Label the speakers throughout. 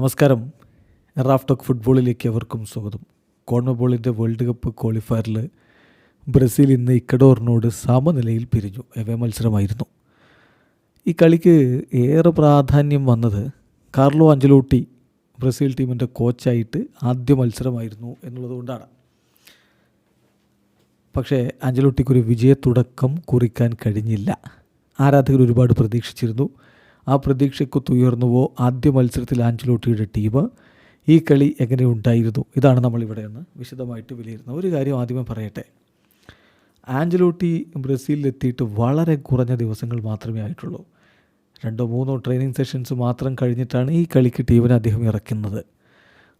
Speaker 1: നമസ്കാരം. Raf talk ഫുട്ബോളിലേക്ക് എവർക്കും സ്വാഗതം. കോൺമബോളിന്റെ വേൾഡ് കപ്പ് ക്വാളിഫയറിൽ ബ്രസീൽ ഇന്ന് ഇക്കഡോറിനോട് സമനിലയിൽ പിരിഞ്ഞു. എവേ മത്സരമായിരുന്നു. ഈ കളിക്ക് ഏറെ പ്രാധാന്യം വന്നത് കാർലോ അഞ്ചലോട്ടി ബ്രസീൽ ടീമിന്റെ കോച്ചായിട്ട് ആദ്യ മത്സരമായിരുന്നു എന്നുള്ളതുകൊണ്ടാണ്. പക്ഷേ അഞ്ചലോട്ടിക്കൊരു വിജയത്തുടക്കം കുറിക്കാൻ കഴിഞ്ഞില്ല. ആരാധകർ ഒരുപാട് പ്രതീക്ഷിച്ചിരുന്നു. ആ പ്രതീക്ഷയ്ക്കൊത്തുയർന്നുവോ ആദ്യ മത്സരത്തിൽ ആഞ്ചലോട്ടിയുടെ ടീം ഈ കളി എങ്ങനെ ഉണ്ടായിരുന്നു? ഇതാണ് നമ്മളിവിടെ ഒന്ന് വിശദമായിട്ട് വിലയിരുന്നത് ഒരു കാര്യം ആദ്യമേ പറയട്ടെ. ആഞ്ചലോട്ടി ബ്രസീലിലെത്തിയിട്ട് വളരെ കുറഞ്ഞ ദിവസങ്ങൾ മാത്രമേ ആയിട്ടുള്ളൂ. രണ്ടോ മൂന്നോ ട്രെയിനിങ് സെഷൻസ് മാത്രം കഴിഞ്ഞിട്ടാണ് ഈ കളിക്ക് ടീമിനെ അദ്ദേഹം ഇറക്കുന്നത്.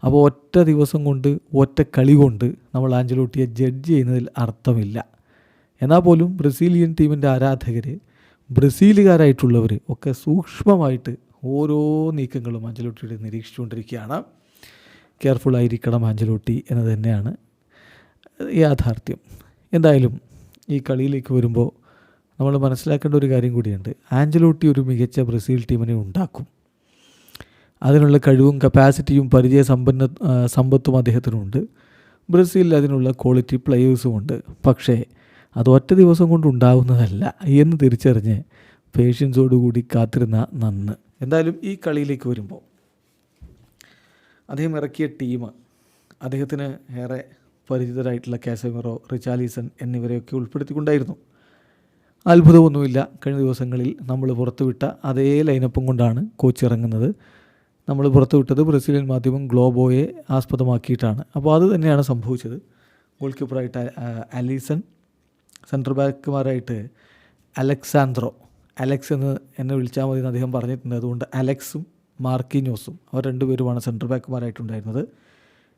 Speaker 1: അപ്പോൾ ഒറ്റ ദിവസം കൊണ്ട് ഒറ്റ കളി കൊണ്ട് നമ്മൾ ആഞ്ചലോട്ടിയെ ജഡ്ജ് ചെയ്യുന്നതിൽ അർത്ഥമില്ല. എന്നാൽ പോലും ബ്രസീലിയൻ ടീമിന്റെ ആരാധകർ ബ്രസീലുകാരായിട്ടുള്ളവർ ഒക്കെ സൂക്ഷ്മമായിട്ട് ഓരോ നീക്കങ്ങളും അഞ്ചലോട്ടിയുടെ നിരീക്ഷിച്ചുകൊണ്ടിരിക്കുകയാണ്. കെയർഫുൾ ആയിരിക്കണം ആഞ്ചലോട്ടി എന്ന് തന്നെയാണ് യാഥാർത്ഥ്യം. എന്തായാലും ഈ കളിയിലേക്ക് വരുമ്പോൾ നമ്മൾ മനസ്സിലാക്കേണ്ട ഒരു കാര്യം കൂടിയുണ്ട്. ആഞ്ചലോട്ടി ഒരു മികച്ച ബ്രസീൽ ടീമിനെ ഉണ്ടാക്കും. അതിനുള്ള കഴിവും കപ്പാസിറ്റിയും പരിചയ സമ്പന്ന സമ്പത്തും അദ്ദേഹത്തിനുണ്ട്. ബ്രസീലിൽ അതിനുള്ള ക്വാളിറ്റി പ്ലെയേഴ്സും ഉണ്ട്. പക്ഷേ അത് ഒറ്റ ദിവസം കൊണ്ട് ഉണ്ടാവുന്നതല്ല എന്ന് തിരിച്ചറിഞ്ഞ് പേഷ്യൻസോടുകൂടി കാത്തിരുന്ന നന്ന്. എന്തായാലും ഈ കളിയിലേക്ക് വരുമ്പോൾ അദ്ദേഹം ഇറക്കിയ ടീം അദ്ദേഹത്തിന് ഏറെ പരിചിതരായിട്ടുള്ള കാസമിറോ റിച്ചാലീസൺ എന്നിവരെയൊക്കെ ഉൾപ്പെടുത്തിക്കൊണ്ടായിരുന്നു. അത്ഭുതമൊന്നുമില്ല. കഴിഞ്ഞ ദിവസങ്ങളിൽ നമ്മൾ പുറത്തുവിട്ട അതേ ലൈനപ്പും കൊണ്ടാണ് കോച്ച് ഇറങ്ങുന്നത്. നമ്മൾ പുറത്തുവിട്ടത് ബ്രസീലിയൻ മാധ്യമം ഗ്ലോബോയെ ആസ്പദമാക്കിയിട്ടാണ്. അപ്പോൾ അത് തന്നെയാണ് സംഭവിച്ചത്. ഗോൾ കീപ്പറായിട്ട് അലീസൺ സെൻട്രൽ ബാക്കുമാരായിട്ട് അലക്സാൻഡ്രോ അലക്സ് എന്ന് എന്നെ വിളിച്ചാൽ മതി എന്ന് അദ്ദേഹം പറഞ്ഞിട്ടുണ്ട്. അതുകൊണ്ട് അലക്സും മാർക്കിനോസും അവർ രണ്ടുപേരുമാണ് സെൻട്രൽ ബാക്കുമാരായിട്ടുണ്ടായിരുന്നത്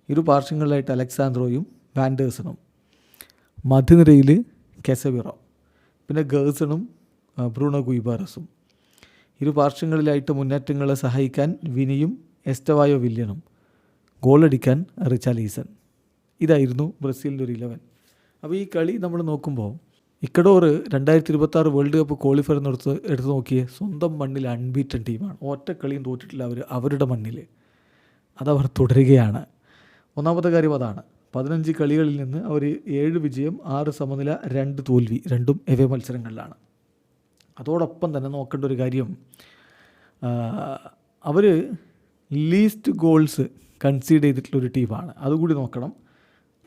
Speaker 1: ഇരു പാർശ്വങ്ങളിലായിട്ട് അലക്സാൻഡ്രോയും വാൻഡേഴ്സണും. മധ്യനിരയിൽ കെസവിറോ പിന്നെ ഗേഴ്സണും ബ്രൂണോ ഗുയിബാറസും. ഇരു പാർശ്വങ്ങളിലായിട്ട് മുന്നേറ്റങ്ങളെ സഹായിക്കാൻ വിനിയും എസ്റ്റവായോ വില്യനും ഗോളടിക്കാൻ റിച്ചാലീസൺ ഇതായിരുന്നു ബ്രസീലിന്റെ ഒരു ഇലവൻ അപ്പോൾ ഈ കളി നമ്മൾ നോക്കുമ്പോൾ ഇക്കഡോർ രണ്ടായിരത്തി ഇരുപത്തി ആറ് വേൾഡ് കപ്പ് ക്വാളിഫയർ എടുത്ത് എടുത്ത് നോക്കിയേ സ്വന്തം മണ്ണിൽ അൺബീറ്റൻ ടീമാണ് ഒറ്റ കളിയും തോറ്റിട്ടില്ല അവർ അവരുടെ മണ്ണിൽ. അതവർ തുടരുകയാണ്. ഒന്നാമത്തെ കാര്യം അതാണ്. പതിനഞ്ച് കളികളിൽ നിന്ന് അവർ ഏഴ് വിജയം ആറ് സമനില രണ്ട് തോൽവി രണ്ടും എവേ മത്സരങ്ങളിലാണ്. അതോടൊപ്പം തന്നെ നോക്കേണ്ട ഒരു കാര്യം അവർ ലീസ്റ്റ് ഗോൾസ് കൺസീഡ് ചെയ്തിട്ടുള്ള ഒരു ടീമാണ് അതുകൂടി നോക്കണം.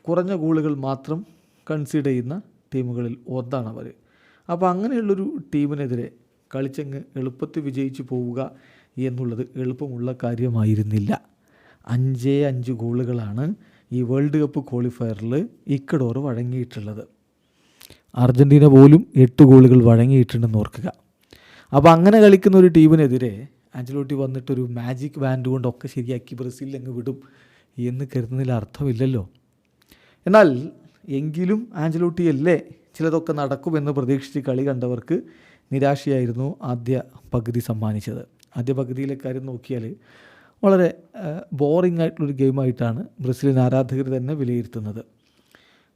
Speaker 1: കുറഞ്ഞ ഗോളുകൾ മാത്രം കൺസീഡ് ചെയ്യുന്ന ടീമുകളിൽ ഒന്നാണ് അവർ. അപ്പോൾ അങ്ങനെയുള്ളൊരു ടീമിനെതിരെ കളിച്ചങ്ങ് എളുപ്പത്തിൽ വിജയിച്ചു പോവുക എന്നുള്ളത് എളുപ്പമുള്ള കാര്യമായിരുന്നില്ല. അഞ്ചേ അഞ്ച് ഗോളുകളാണ് ഈ വേൾഡ് കപ്പ് ക്വാളിഫയറിൽ ഇക്കഡോർ വഴങ്ങിയിട്ടുള്ളത്. അർജന്റീന പോലും എട്ട് ഗോളുകൾ വഴങ്ങിയിട്ടുണ്ടെന്ന് ഓർക്കുക. അപ്പോൾ അങ്ങനെ കളിക്കുന്ന ഒരു ടീമിനെതിരെ ആഞ്ചലോട്ടി വന്നിട്ടൊരു മാജിക് ബാൻഡ് കൊണ്ടൊക്കെ ശരിയാക്കി ബ്രസീലിൽ അങ്ങ് വിടും എന്ന് കരുതുന്നതിൽ അർത്ഥമില്ലല്ലോ. എന്നാൽ എങ്കിലും ആഞ്ചലോട്ടിയല്ലേ ചിലതൊക്കെ നടക്കുമെന്ന് പ്രതീക്ഷിച്ച് കളി കണ്ടവർക്ക് നിരാശയായിരുന്നു ആദ്യ പകുതി സമ്മാനിച്ചത്. ആദ്യ പകുതിയിലെ കാര്യം നോക്കിയാൽ വളരെ ബോറിംഗ് ആയിട്ടുള്ളൊരു ഗെയിമായിട്ടാണ് ബ്രസീലിൻ ആരാധകർ തന്നെ വിലയിരുത്തുന്നത്.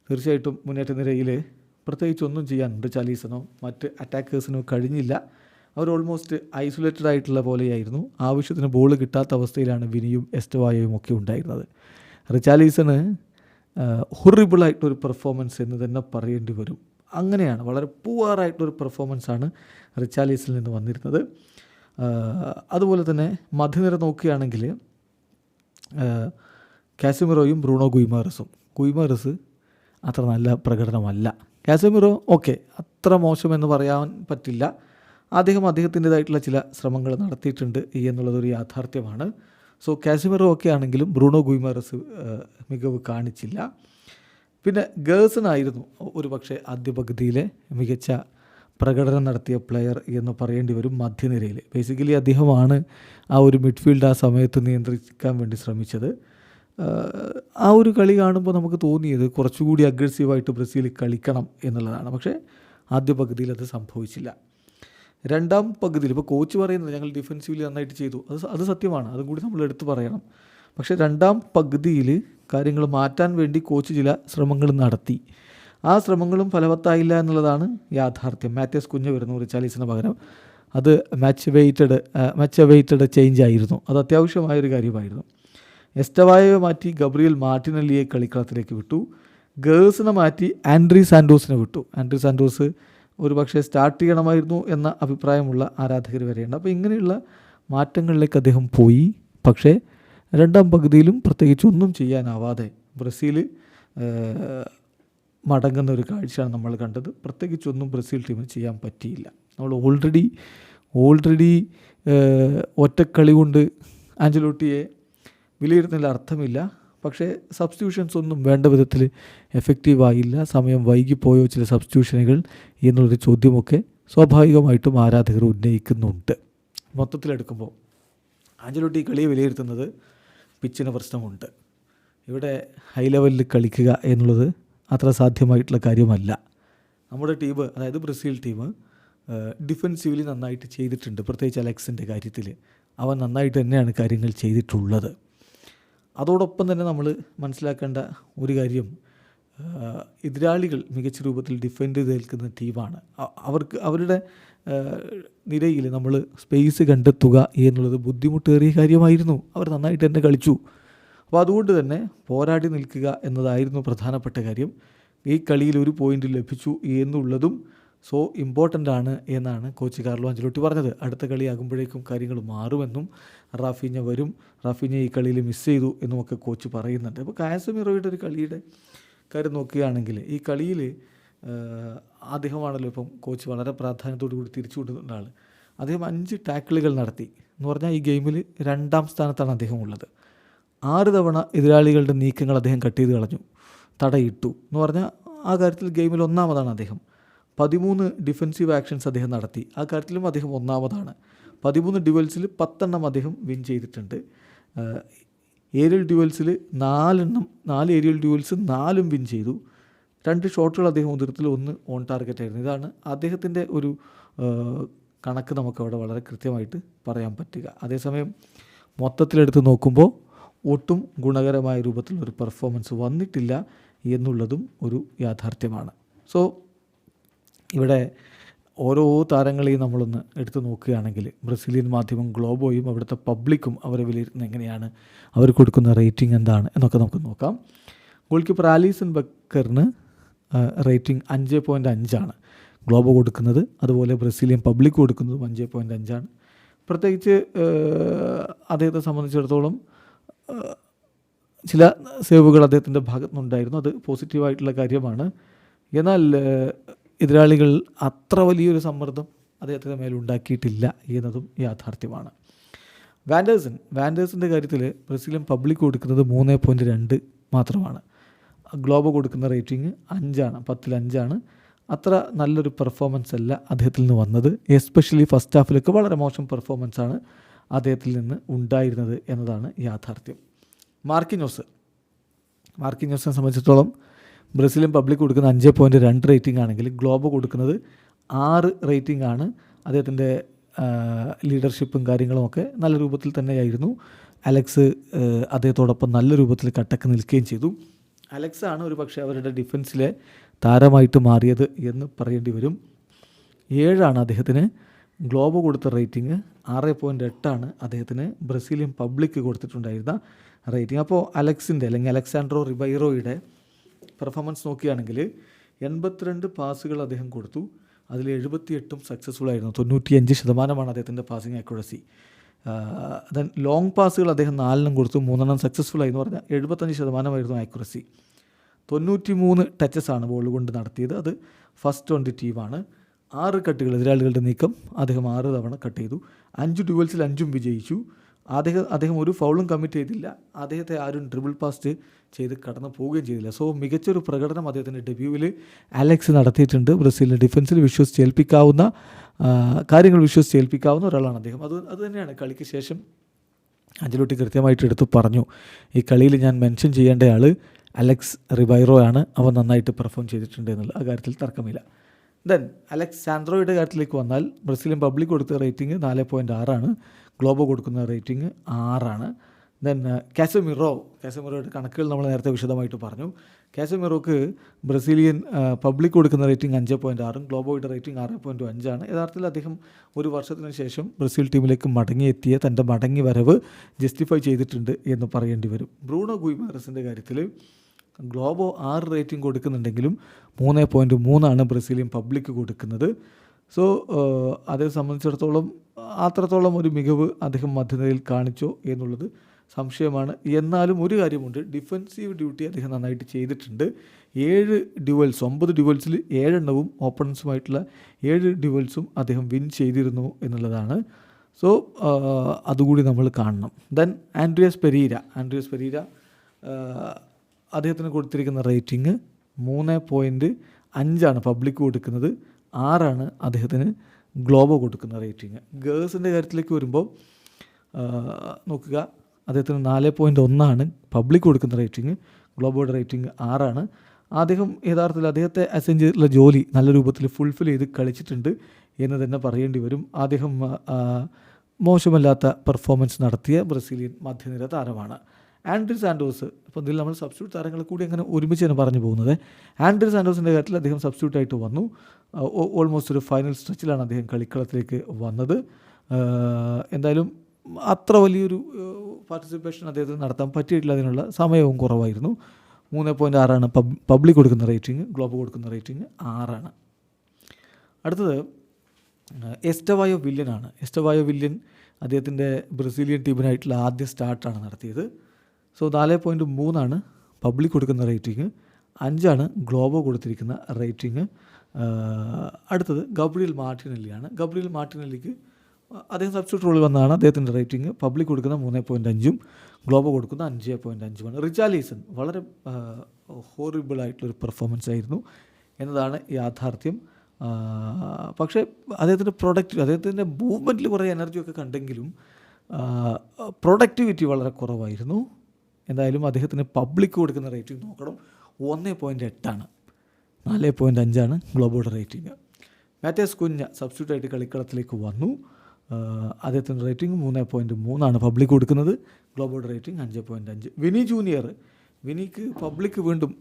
Speaker 1: തീർച്ചയായിട്ടും മുന്നേറ്റ നിരയിൽ പ്രത്യേകിച്ച് ഒന്നും ചെയ്യാൻ ചാലീസിനോ മറ്റ് അറ്റാക്കേഴ്സിനോ കഴിഞ്ഞില്ല. അവർ ഓൾമോസ്റ്റ് ഐസൊലേറ്റഡ് ആയിട്ടുള്ള പോലെയായിരുന്നു. ആവശ്യത്തിന് ബോൾ കിട്ടാത്ത അവസ്ഥയിലാണ് വിനിയും എസ്റ്റവായയും ഒക്കെ ഉണ്ടായിരുന്നത്. റിച്ചാലീസന് ഹൊറിബിളായിട്ടൊരു പെർഫോമൻസ് എന്ന് തന്നെ പറയേണ്ടി വരും. അങ്ങനെയാണ് വളരെ പൂവാറായിട്ടൊരു പെർഫോമൻസാണ് റിച്ചാലീസിൽ നിന്ന് വന്നിരുന്നത്. അതുപോലെ തന്നെ മധ്യനിര നോക്കുകയാണെങ്കിൽ കാസിമിറോയും ബ്രൂണോ ഗുയ്മാറസും. ഗുയ്മാറസ് അത്ര നല്ല പ്രകടനമല്ല. കാസിമിറോ ഓക്കെ അത്ര മോശമെന്ന് പറയാൻ പറ്റില്ല. അദ്ദേഹം അദ്ദേഹത്തിന്റെതായിട്ടുള്ള ചില ശ്രമങ്ങൾ നടത്തിയിട്ടുണ്ട് എന്നുള്ളതൊരു യാഥാർത്ഥ്യമാണ്. സോ കാസിമറോ ഒക്കെ ആണെങ്കിലും ബ്രൂണോ ഗുയിമാറസ് മികവ് കാണിച്ചില്ല. പിന്നെ ഗേഴ്സണായിരുന്നു ഒരു പക്ഷേ ആദ്യ പകുതിയിലെ മികച്ച പ്രകടനം നടത്തിയ പ്ലെയർ എന്ന് പറയേണ്ടി വരും മധ്യനിരയിൽ. ബേസിക്കലി അദ്ദേഹമാണ് ആ ഒരു മിഡ്ഫീൽഡ് ആ സമയത്ത് നിയന്ത്രിക്കാൻ വേണ്ടി ശ്രമിച്ചത്. ആ ഒരു കളി കാണുമ്പോൾ നമുക്ക് തോന്നിയത് കുറച്ചുകൂടി അഗ്രസീവായിട്ട് ബ്രസീൽ കളിക്കണം എന്നുള്ളതാണ്. പക്ഷേ ആദ്യ പകുതിയിൽ അത് സംഭവിച്ചില്ല. രണ്ടാം പകുതിയിൽ ഇപ്പോൾ കോച്ച് പറയുന്നത് ഞങ്ങൾ ഡിഫെൻസീവ്ലി നന്നായിട്ട് ചെയ്തു. അത് അത് സത്യമാണ്. അതും കൂടി നമ്മൾ എടുത്തു പറയണം. പക്ഷേ രണ്ടാം പകുതിയിൽ കാര്യങ്ങൾ മാറ്റാൻ വേണ്ടി കോച്ച് ചില ശ്രമങ്ങൾ നടത്തി. ആ ശ്രമങ്ങളും ഫലവത്തായില്ല എന്നുള്ളതാണ് യാഥാർത്ഥ്യം. മാത്യസ് കുഞ്ഞ് വരുന്നു റിച്ചാലീസിന് പകരം. അത് much awaited much awaited change ആയിരുന്നു. അത് അത്യാവശ്യമായൊരു കാര്യമായിരുന്നു. എസ്റ്റവായെ മാറ്റി ഗബ്രിയൽ മാർട്ടിനല്ലിയെ കളിക്കളത്തിലേക്ക് വിട്ടു. ഗേഴ്സിനെ മാറ്റി ആൻഡ്രി സാൻഡോസിനെ വിട്ടു. ആൻഡ്രി സാൻഡോസ് ഒരു പക്ഷേ സ്റ്റാർട്ട് ചെയ്യണമായിരുന്നു എന്ന അഭിപ്രായമുള്ള ആരാധകർ വരെയുണ്ട്. അപ്പോൾ ഇങ്ങനെയുള്ള മാറ്റങ്ങളിലേക്ക് അദ്ദേഹം പോയി. പക്ഷേ രണ്ടാം പകുതിയിലും പ്രത്യേകിച്ച് ഒന്നും ചെയ്യാനാവാതെ ബ്രസീൽ മടങ്ങുന്ന ഒരു കാഴ്ചയാണ് നമ്മൾ കണ്ടത്. പ്രത്യേകിച്ചൊന്നും ബ്രസീൽ ടീമിന് ചെയ്യാൻ പറ്റിയില്ല. നമ്മൾ ഓൾറെഡി ഓൾറെഡി ഒറ്റക്കളി കൊണ്ട് ആഞ്ചലോട്ടിയെ വിലയിരുത്തുന്നതിൽ അർത്ഥമില്ല. പക്ഷേ സബ്സ്റ്റിറ്റ്യൂഷൻസ് ഒന്നും വേണ്ട വിധത്തിൽ എഫക്റ്റീവ് ആയില്ല. സമയം വൈകിപ്പോയോ ചില സബ്സ്റ്റിറ്റ്യൂഷനുകൾ എന്നുള്ളൊരു ചോദ്യമൊക്കെ സ്വാഭാവികമായിട്ടും ആരാധകർ ഉന്നയിക്കുന്നുണ്ട്. മൊത്തത്തിലെടുക്കുമ്പോൾ ആഞ്ചലോട്ടി കളിയെ വിലയിരുത്തുന്നത് പിച്ചിന് പ്രശ്നമുണ്ട്. ഇവിടെ ഹൈ ലെവലിൽ കളിക്കുക എന്നുള്ളത് അത്ര സാധ്യമായിട്ടുള്ള കാര്യമല്ല. നമ്മുടെ ടീം അതായത് ബ്രസീൽ ടീം ഡിഫെൻസീവ്ലി നന്നായിട്ട് ചെയ്തിട്ടുണ്ട്. പ്രത്യേകിച്ച് അലക്സിന്റെ കാര്യത്തിൽ അവൻ നന്നായിട്ട് തന്നെയാണ് കാര്യങ്ങൾ ചെയ്തിട്ടുള്ളത്. അതോടൊപ്പം തന്നെ നമ്മൾ മനസ്സിലാക്കേണ്ട ഒരു കാര്യം എതിരാളികൾ മികച്ച രൂപത്തിൽ ഡിഫെൻഡ് ചെയ്ത് നിൽക്കുന്ന ടീമാണ് അവർക്ക് അവരുടെ നിരയിൽ നമ്മൾ സ്പേസ് കണ്ടെത്തുക എന്നുള്ളത് ബുദ്ധിമുട്ടേറിയ കാര്യമായിരുന്നു. അവർ നന്നായിട്ട് തന്നെ കളിച്ചു. അപ്പോൾ അതുകൊണ്ട് തന്നെ പോരാടി നിൽക്കുക എന്നതായിരുന്നു പ്രധാനപ്പെട്ട കാര്യം. ഈ കളിയിൽ ഒരു പോയിന്റ് ലഭിച്ചു എന്നുള്ളതും സോ ഇമ്പോർട്ടന്റ് ആണ് എന്നാണ് കോച്ച് കാർലോ അഞ്ചലോട്ടി പറഞ്ഞത്. അടുത്ത കളിയാകുമ്പോഴേക്കും കാര്യങ്ങൾ മാറുമെന്നും റാഫിഞ്ഞ വരും. റാഫിഞ്ഞ ഈ കളിയിൽ മിസ് ചെയ്തു എന്നുമൊക്കെ കോച്ച് പറയുന്നുണ്ട്. അപ്പോൾ കാസമിറോയുടെ ഒരു കളിയുടെ കാര്യം നോക്കുകയാണെങ്കിൽ ഈ കളിയിൽ അദ്ദേഹമാണല്ലോ ഇപ്പം കോച്ച് വളരെ പ്രാധാന്യത്തോടു കൂടി തിരിച്ചു കൊണ്ടുവന്ന ആൾ അദ്ദേഹം അഞ്ച് ടാക്കിളുകൾ നടത്തി. എന്ന് പറഞ്ഞാൽ ഈ ഗെയിമിൽ രണ്ടാം സ്ഥാനത്താണ് അദ്ദേഹം ഉള്ളത്. ആറ് തവണ എതിരാളികളുടെ നീക്കങ്ങൾ അദ്ദേഹം കട്ട് ചെയ്ത് കളഞ്ഞു. തടയിട്ടു. എന്ന് പറഞ്ഞാൽ ആ കാര്യത്തിൽ ഗെയിമിൽ ഒന്നാമതാണ് അദ്ദേഹം. പതിമൂന്ന് ഡിഫെൻസീവ് ആക്ഷൻസ് അദ്ദേഹം നടത്തി. ആ കാര്യത്തിലും അദ്ദേഹം ഒന്നാമതാണ്. പതിമൂന്ന് ഡ്യുവൽസിൽ പത്തെണ്ണം അദ്ദേഹം വിൻ ചെയ്തിട്ടുണ്ട്. ഏരിയൽ ഡ്യുവൽസിൽ നാലെണ്ണം നാല് ഏരിയൽ ഡ്യുവൽസ് നാലും വിൻ ചെയ്തു. രണ്ട് ഷോട്ടുകൾ അദ്ദേഹം ഉതിർത്തിൽ ഒന്ന് ഓൺ ടാർഗറ്റ് ആയിരുന്നു. ഇതാണ് അദ്ദേഹത്തിന്റെ ഒരു കണക്ക് നമുക്കവിടെ വളരെ കൃത്യമായിട്ട് പറയാൻ പറ്റുക. അതേസമയം മൊത്തത്തിലെടുത്ത് നോക്കുമ്പോൾ ഒട്ടും ഗുണകരമായ രൂപത്തിലൊരു പെർഫോമൻസ് വന്നിട്ടില്ല എന്നുള്ളതും ഒരു യാഥാർത്ഥ്യമാണ്. സോ ഇവിടെ ഓരോ താരങ്ങളെയും നമ്മളൊന്ന് എടുത്തു നോക്കുകയാണെങ്കിൽ ബ്രസീലിയൻ മാധ്യമം ഗ്ലോബോയും അവിടുത്തെ പബ്ലിക്കും അവരെ വിലയിരുത്തുന്നത് എങ്ങനെയാണ് അവർ കൊടുക്കുന്ന റേറ്റിംഗ് എന്താണ് എന്നൊക്കെ നമുക്ക് നോക്കാം. ഗോൾ കീപ്പർ ആലീസൺ ബക്കറിന് റേറ്റിംഗ് അഞ്ച് പോയിന്റ് അഞ്ചാണ്. ഗ്ലോബോ കൊടുക്കുന്നത് അതുപോലെ ബ്രസീലിയൻ പബ്ലിക് കൊടുക്കുന്നതും അഞ്ച് പോയിന്റ് അഞ്ചാണ്. പ്രത്യേകിച്ച് അദ്ദേഹത്തെ സംബന്ധിച്ചിടത്തോളം ചില സേവുകൾ അദ്ദേഹത്തിന്റെ ഭാഗത്തുനിന്നുണ്ടായിരുന്നു. അത് പോസിറ്റീവായിട്ടുള്ള കാര്യമാണ്. എന്നാൽ എതിരാളികൾ അത്ര വലിയൊരു സമ്മർദ്ദം അദ്ദേഹത്തിന്റെ മേലുണ്ടാക്കിയിട്ടില്ല എന്നതും യാഥാർത്ഥ്യമാണ്. വാൻഡേഴ്സൺ വാൻഡേഴ്സിന്റെ കാര്യത്തിൽ ബ്രസീലിയൻ പബ്ലിക് കൊടുക്കുന്നത് മൂന്ന് പോയിന്റ് രണ്ട് മാത്രമാണ്. ഗ്ലോബ് കൊടുക്കുന്ന റേറ്റിംഗ് അഞ്ചാണ് പത്തിൽ അഞ്ചാണ്. അത്ര നല്ലൊരു പെർഫോമൻസ് അല്ല അദ്ദേഹത്തിൽ നിന്ന് വന്നത്. എസ്പെഷ്യലി ഫസ്റ്റ് ഹാഫിലൊക്കെ വളരെ മോശം പെർഫോമൻസ് ആണ് അദ്ദേഹത്തിൽ നിന്ന് ഉണ്ടായിരുന്നത് എന്നതാണ് യാഥാർത്ഥ്യം. മാർക്കിനോസ് മാർക്കിനോസിനെ സംബന്ധിച്ചിടത്തോളം ബ്രസീലിയൻ പബ്ലിക് കൊടുക്കുന്ന അഞ്ച് പോയിന്റ് രണ്ട് റേറ്റിംഗ് ആണെങ്കിൽ ഗ്ലോബ് കൊടുക്കുന്നത് ആറ് റേറ്റിംഗ് ആണ്. അദ്ദേഹത്തിന്റെ ലീഡർഷിപ്പും കാര്യങ്ങളും ഒക്കെ നല്ല രൂപത്തിൽ തന്നെയായിരുന്നു. അലക്സ് അദ്ദേഹത്തോടൊപ്പം നല്ല രൂപത്തിൽ കട്ടക്ക് നിൽക്കുകയും ചെയ്തു. അലക്സ് ആണ് ഒരു പക്ഷേ അവരുടെ ഡിഫൻസിലെ താരമായിട്ട് മാറിയത് എന്ന് പറയേണ്ടി വരും. ഏഴാണ് അദ്ദേഹത്തിന് ഗ്ലോബ് കൊടുത്ത റേറ്റിംഗ് ആറ് പോയിന്റ് എട്ടാണ് അദ്ദേഹത്തിന് ബ്രസീലിയൻ പബ്ലിക് കൊടുത്തിട്ടുണ്ടായിരുന്ന റേറ്റിംഗ് അപ്പോൾ അലക്സിന്റെ അല്ലെങ്കിൽ അലക്സാൻഡ്രോ റിബൈറോയുടെ പെർഫോമൻസ് നോക്കുകയാണെങ്കിൽ എൺപത്തിരണ്ട് പാസുകൾ അദ്ദേഹം കൊടുത്തു. അതിൽ എഴുപത്തിയെട്ടും സക്സസ്ഫുൾ ആയിരുന്നു. തൊണ്ണൂറ്റിയഞ്ച് ശതമാനമാണ് അദ്ദേഹത്തിന്റെ പാസിംഗ് ആക്യുറസി ദെൻ ലോങ് പാസുകൾ അദ്ദേഹം നാലെണ്ണം കൊടുത്തു. മൂന്നെണ്ണം സക്സസ്ഫുൾ ആയി എന്ന് പറഞ്ഞാൽ എഴുപത്തഞ്ച് ശതമാനമായിരുന്നു ആക്യുറസി തൊണ്ണൂറ്റി മൂന്ന് ടച്ചസാണ് ബോൾ കൊണ്ട് നടത്തിയത്. അത് ഫസ്റ്റ് ട്വന്റി ടീമാണ് ആറ് കട്ടുകൾ എതിരാളികളുടെ നീക്കം അദ്ദേഹം ആറ് തവണ കട്ട് ചെയ്തു. അഞ്ച് ഡ്യുവൽസിൽ അഞ്ചും വിജയിച്ചു. അദ്ദേഹം അദ്ദേഹം ഒരു ഫൗളും കമ്മിറ്റ് ചെയ്തില്ല. അദ്ദേഹത്തെ ആരും ട്രിപ്പിൾ പാസ്റ്റ് ചെയ്ത് കടന്നു പോവുകയും ചെയ്തില്ല. സോ മികച്ചൊരു പ്രകടനം അദ്ദേഹത്തിന്റെ ഡെബ്യൂവിൽ അലക്സ് നടത്തിയിട്ടുണ്ട്. ബ്രസീലിന്റെ ഡിഫൻസിൽ വിശ്വസിച്ച് ഏൽപ്പിക്കാവുന്ന കാര്യങ്ങൾ വിശ്വസിച്ച് ഏൽപ്പിക്കാവുന്ന ഒരാളാണ് അദ്ദേഹം. അത് അത് തന്നെയാണ് കളിക്ക് ശേഷം അഞ്ചലോട്ടി കൃത്യമായിട്ട് എടുത്തു പറഞ്ഞു. ഈ കളിയിൽ ഞാൻ മെൻഷൻ ചെയ്യേണ്ട ആൾ അലക്സ് റിബൈറോ ആണ്. അവൻ നന്നായിട്ട് പെർഫോം ചെയ്തിട്ടുണ്ട് എന്നുള്ള ആ കാര്യത്തിൽ തർക്കമില്ല. ദെൻ അലക്സ് സാൻഡ്രോയുടെ കാര്യത്തിലേക്ക് വന്നാൽ ബ്രസീലിയൻ പബ്ലിക് കൊടുത്ത റേറ്റിംഗ് നാല് പോയിന്റ് ആറാണ് ഗ്ലോബോ കൊടുക്കുന്ന റേറ്റിംഗ് ആറാണ് ദെൻ കാസമിറോ കാസമിറോയുടെ കണക്കുകൾ നമ്മൾ നേരത്തെ വിശദമായിട്ട് പറഞ്ഞു. കാസമിറോക്ക് ബ്രസീലിയൻ പബ്ലിക് കൊടുക്കുന്ന റേറ്റിംഗ് അഞ്ച് പോയിന്റ് ആറും ഗ്ലോബോയുടെ റേറ്റിംഗ് ആറ് പോയിന്റ് അഞ്ചാണ് യഥാർത്ഥത്തിൽ അദ്ദേഹം ഒരു വർഷത്തിന് ശേഷം ബ്രസീൽ ടീമിലേക്ക് മടങ്ങിയെത്തിയ തന്റെ മടങ്ങി വരവ് ജസ്റ്റിഫൈ ചെയ്തിട്ടുണ്ട് എന്ന് പറയേണ്ടി വരും. ബ്രൂണോ ഗുയിമാറസിന്റെ കാര്യത്തിൽ ഗ്ലോബോ ആറ് റേറ്റിംഗ് കൊടുക്കുന്നുണ്ടെങ്കിലും മൂന്ന് പോയിന്റ് മൂന്നാണ് ബ്രസീലിയൻ പബ്ലിക് കൊടുക്കുന്നത്. സോ അതേ സംബന്ധിച്ചിടത്തോളം അത്രത്തോളം ഒരു മികവ് അദ്ദേഹം മധ്യനിരയിൽ കാണിച്ചോ എന്നുള്ളത് സംശയമാണ്. എന്നാലും ഒരു കാര്യമുണ്ട്. ഡിഫൻസീവ് ഡ്യൂട്ടി അദ്ദേഹം നന്നായിട്ട് ചെയ്തിട്ടുണ്ട്. ഏഴ് ഡ്യുവൽസ് ഒമ്പത് ഡ്യുവൽസിൽ ഏഴെണ്ണവും ഓപ്പണൻസുമായിട്ടുള്ള ഏഴ് ഡ്യുവൽസും അദ്ദേഹം വിൻ ചെയ്തിരുന്നു എന്നുള്ളതാണ്. സോ അതുകൂടി നമ്മൾ കാണണം. Then Andreas Pereira. Andreas Pereira അദ്ദേഹത്തിന് കൊടുത്തിരിക്കുന്ന റേറ്റിംഗ് മൂന്ന് പോയിന്റ് അഞ്ചാണ് പബ്ലിക് കൊടുക്കുന്നത്. ആറാണ് അദ്ദേഹത്തിന് ഗ്ലോബോ കൊടുക്കുന്ന റേറ്റിംഗ്. ഗേൾസിന്റെ കാര്യത്തിലേക്ക് വരുമ്പോൾ നോക്കുക. അദ്ദേഹത്തിന് നാല് പോയിന്റ് ഒന്നാണ് പബ്ലിക് കൊടുക്കുന്ന റേറ്റിംഗ് ഗ്ലോബോയുടെ റേറ്റിംഗ് ആറാണ്. അദ്ദേഹം യഥാർത്ഥത്തിൽ അദ്ദേഹത്തെ അസൈൻ ചെയ്തിട്ടുള്ള ജോലി നല്ല രൂപത്തിൽ ഫുൾഫിൽ ചെയ്ത് കളിച്ചിട്ടുണ്ട് എന്ന് തന്നെ പറയേണ്ടി വരും. അദ്ദേഹം മോശമല്ലാത്ത പെർഫോമൻസ് നടത്തിയ ബ്രസീലിയൻ മധ്യനിര താരമാണ്. ആൻഡ്രി സാൻഡോസ് ഇപ്പോൾ ഇതിൽ നമ്മൾ സബ്സ്റ്റിറ്റ്യൂട്ട് താരങ്ങളെ കൂടി അങ്ങനെ ഒരുമിച്ച് തന്നെ പറഞ്ഞു പോകുന്നത്. ആൻഡ്രി സാൻഡോസിന്റെ കാര്യത്തിൽ അദ്ദേഹം സബ്സ്റ്റിറ്റ്യൂട്ട് ആയിട്ട് വന്നു. ഓൾമോസ്റ്റ് ഒരു ഫൈനൽ സ്ട്രെച്ചിലാണ് അദ്ദേഹം കളിക്കളത്തിലേക്ക് വന്നത്. എന്തായാലും അത്ര വലിയൊരു പാർട്ടിസിപ്പേഷൻ അദ്ദേഹത്തിന് നടത്താൻ പറ്റിയിട്ടില്ല. അതിനുള്ള സമയവും കുറവായിരുന്നു. മൂന്ന് പോയിന്റ് ആറാണ് പബ് പബ്ലിക് കൊടുക്കുന്ന റേറ്റിംഗ് ഗ്ലോബ് കൊടുക്കുന്ന റേറ്റിംഗ് ആറാണ്. അടുത്തത് എസ്റ്റവായോ വില്യനാണ്. എസ്റ്റവായോ വില്യൻ അദ്ദേഹത്തിന്റെ ബ്രസീലിയൻ ടീമിനായിട്ടുള്ള ആദ്യ സ്റ്റാർട്ടാണ് നടത്തിയത്. സോ നാല് പോയിന്റ് മൂന്നാണ് പബ്ലിക് കൊടുക്കുന്ന റേറ്റിംഗ് അഞ്ചാണ് ഗ്ലോബോ കൊടുത്തിരിക്കുന്ന റേറ്റിംഗ് അടുത്തത് ഗബ്രിയൽ മാർട്ടിനല്ലിയാണ്. ഗബ്രിയൽ മാർട്ടിനെല്ലിക്ക് അദ്ദേഹം സബ്സ്റ്റിറ്റ്യൂട്ട് റോളിൽ വന്നതാണ് അദ്ദേഹത്തിന്റെ റേറ്റിംഗ് പബ്ലിക് കൊടുക്കുന്ന മൂന്ന് പോയിന്റ് അഞ്ചും ഗ്ലോബോ കൊടുക്കുന്ന അഞ്ച് പോയിന്റ് അഞ്ചുമാണ്. റിച്ചാലീസൺ വളരെ ഹോറിബിൾ ആയിട്ടുള്ളൊരു പെർഫോമൻസ് ആയിരുന്നു എന്നതാണ് യാഥാർത്ഥ്യം. പക്ഷേ അദ്ദേഹത്തിന്റെ പ്രൊഡക്റ്റ് അദ്ദേഹത്തിന്റെ മൂവ്മെന്റിൽ കുറേ എനർജിയൊക്കെ കണ്ടെങ്കിലും പ്രൊഡക്ടിവിറ്റി വളരെ കുറവായിരുന്നു. എന്തായാലും അദ്ദേഹത്തിന് പബ്ലിക് കൊടുക്കുന്ന റേറ്റിംഗ് നോക്കണം. ഒന്ന് പോയിന്റ് എട്ടാണ്. നാല് പോയിന്റ് അഞ്ചാണ് ഗ്ലോബോയുടെ റേറ്റിംഗ് മാത്യാസ് കുഞ്ഞ സബ്സ്റ്റിറ്റ്യൂട്ട് ആയിട്ട് കളിക്കളത്തിലേക്ക് വന്നു. അദ്ദേഹത്തിന്റെ റേറ്റിംഗ് മൂന്ന് പോയിന്റ് മൂന്നാണ് പബ്ലിക് കൊടുക്കുന്നത്. ഗ്ലോബോയുടെ റേറ്റിംഗ് അഞ്ച് പോയിന്റ് അഞ്ച്. വിനി ജൂനിയർ വിനിക്ക് പബ്ലിക് വീണ്ടും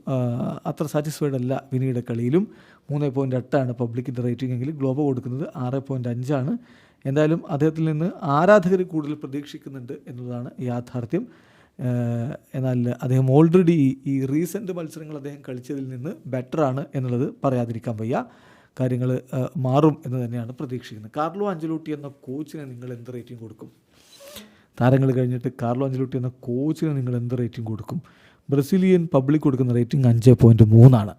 Speaker 1: അത്ര സാറ്റിസ്ഫൈഡ് അല്ല വിനിയുടെ കളിയിലും. മൂന്ന് പോയിന്റ് എട്ടാണ് പബ്ലിക്കിന്റെ റേറ്റിംഗ് എങ്കിൽ ഗ്ലോബോ കൊടുക്കുന്നത് ആറ് പോയിന്റ് അഞ്ചാണ്. എന്തായാലും അദ്ദേഹത്തിൽ നിന്ന് ആരാധകർ കൂടുതൽ പ്രതീക്ഷിക്കുന്നുണ്ട് എന്നതാണ് യാഥാർത്ഥ്യം. എന്നാൽ അദ്ദേഹം ഓൾറെഡി ഈ റീസെന്റ് മത്സരങ്ങൾ അദ്ദേഹം കളിച്ചതിൽ നിന്ന് ബെറ്ററാണ് എന്നുള്ളത് പറയാതിരിക്കാൻ വയ്യ. കാര്യങ്ങൾ മാറും എന്ന് തന്നെയാണ് പ്രതീക്ഷിക്കുന്നത്. കാർലോ അഞ്ചലൂട്ടി എന്ന കോച്ചിന് നിങ്ങൾ എന്ത് റേറ്റിംഗ് കൊടുക്കും? താരങ്ങൾ കഴിഞ്ഞിട്ട് കാർലോ അഞ്ചലൂട്ടി എന്ന കോച്ചിന് നിങ്ങൾ എന്ത് റേറ്റിംഗ് കൊടുക്കും? ബ്രസീലിയൻ പബ്ലിക് കൊടുക്കുന്ന റേറ്റിംഗ് അഞ്ച് പോയിന്റ് മൂന്നാണ്.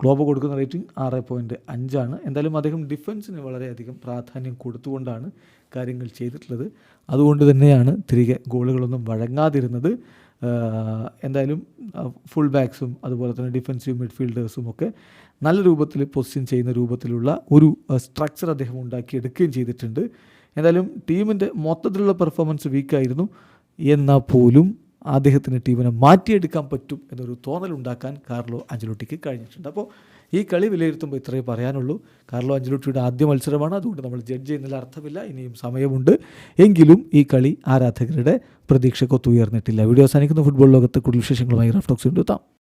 Speaker 1: ഗ്ലോബ് കൊടുക്കുന്ന റേറ്റിംഗ് ആറ് പോയിന്റ് അഞ്ചാണ്. എന്തായാലും അദ്ദേഹം ഡിഫൻസിന് വളരെയധികം പ്രാധാന്യം കൊടുത്തുകൊണ്ടാണ് കാര്യങ്ങൾ ചെയ്തിട്ടുള്ളത്. അതുകൊണ്ട് തന്നെയാണ് തിരികെ ഗോളുകളൊന്നും വഴങ്ങാതിരുന്നത്. എന്തായാലും ഫുൾ ബാക്സും അതുപോലെ തന്നെ ഡിഫൻസീവ് മിഡ്ഫീൽഡേഴ്സും ഒക്കെ നല്ല രൂപത്തിൽ പൊസിഷൻ ചെയ്യുന്ന രൂപത്തിലുള്ള ഒരു സ്ട്രക്ചർ അദ്ദേഹം ഉണ്ടാക്കിയെടുക്കുകയും ചെയ്തിട്ടുണ്ട്. എന്തായാലും ടീമിന്റെ മൊത്തത്തിലുള്ള പെർഫോമൻസ് വീക്കായിരുന്നു എന്നാൽ പോലും അദ്ദേഹത്തിന് ടീമിനെ മാറ്റിയെടുക്കാൻ പറ്റും എന്നൊരു തോന്നലുണ്ടാക്കാൻ കാർലോ അഞ്ചലോട്ടിക്ക് കഴിഞ്ഞിട്ടുണ്ട്. അപ്പോൾ ഈ കളി വിലയിരുത്തുമ്പോൾ ഇത്രയേ പറയാനുള്ളൂ. കാർലോ അഞ്ചലുട്ടിയുടെ ആദ്യ മത്സരമാണ്. അതുകൊണ്ട് നമ്മൾ ജഡ്ജ് ചെയ്യുന്നതിൽ അർത്ഥമില്ല. ഇനിയും സമയമുണ്ട്. എങ്കിലും ഈ കളി ആരാധകരുടെ പ്രതീക്ഷക്കൊത്തുയർന്നിട്ടില്ല വീഡിയോ അവസാനിക്കുന്ന. ഫുട്ബോൾ ലോകത്ത് കൂടുതൽ വിശേഷങ്ങളുമായി റഫ്ടോക്സ് എത്താം